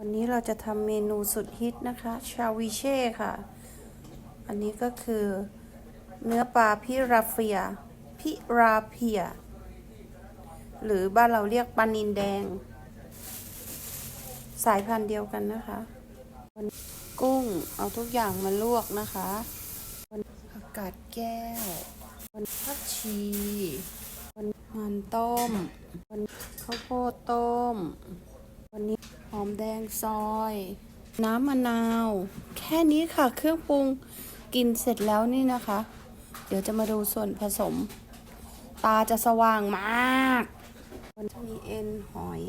วันนี้เราจะทำเมนูสุดฮิตนะคะ ชาวิเช่ค่ะ อันนี้ก็คือเนื้อปลาพิราเฟีย พิราเพีย หรือบ้านเราเรียกปลานินแดง สายพันธุ์เดียวกันนะคะวันกุ้งเอาทุกอย่างมาลวกนะคะวันผักกาดแก้ววันผักชีวันมันต้มวันข้าวโพดต้ม หอมแดงซอย น้ำมะนาว แค่นี้ค่ะเครื่องปรุงกินเสร็จแล้วนี่นะคะ เดี๋ยวจะมาดูส่วนผสม ตาจะสว่างมากมันจะมีเอ็นหอย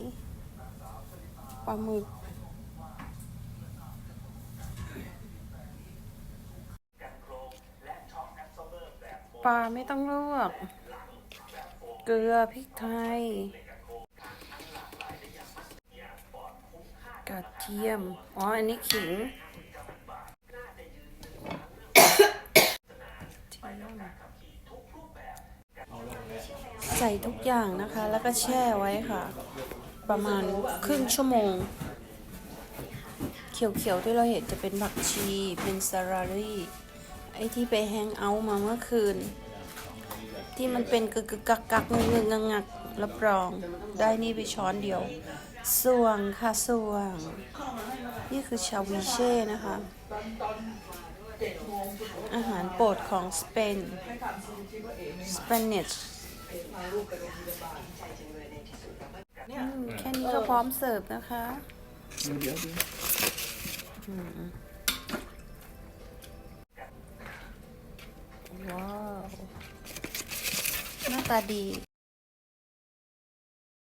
ปลาหมึกปลาไม่ต้องลวก เกลือพริกไทย กระเทียม อ๋อ อันนี้ขิงใส่ทุกอย่างนะคะ แล้วก็แช่ไว้ค่ะ ประมาณครึ่งชั่วโมง เขียวๆที่เราเห็นจะเป็นผักชี เป็นซารารี่ ไอที่ไปแฮงเอาท์มาเมื่อคืน ที่มันเป็นกึกกึกกักกักงึงงึงงักงักรับรอง ได้นี่ไปช้อนเดียวส่วงค่ะส่วง นี่คือชาวิเช่นะคะ อาหารโปรดของสเปนสเปนิชแค่นี้ก็พร้อมเสิร์ฟนะคะเดี๋ยวว้าว ตาดี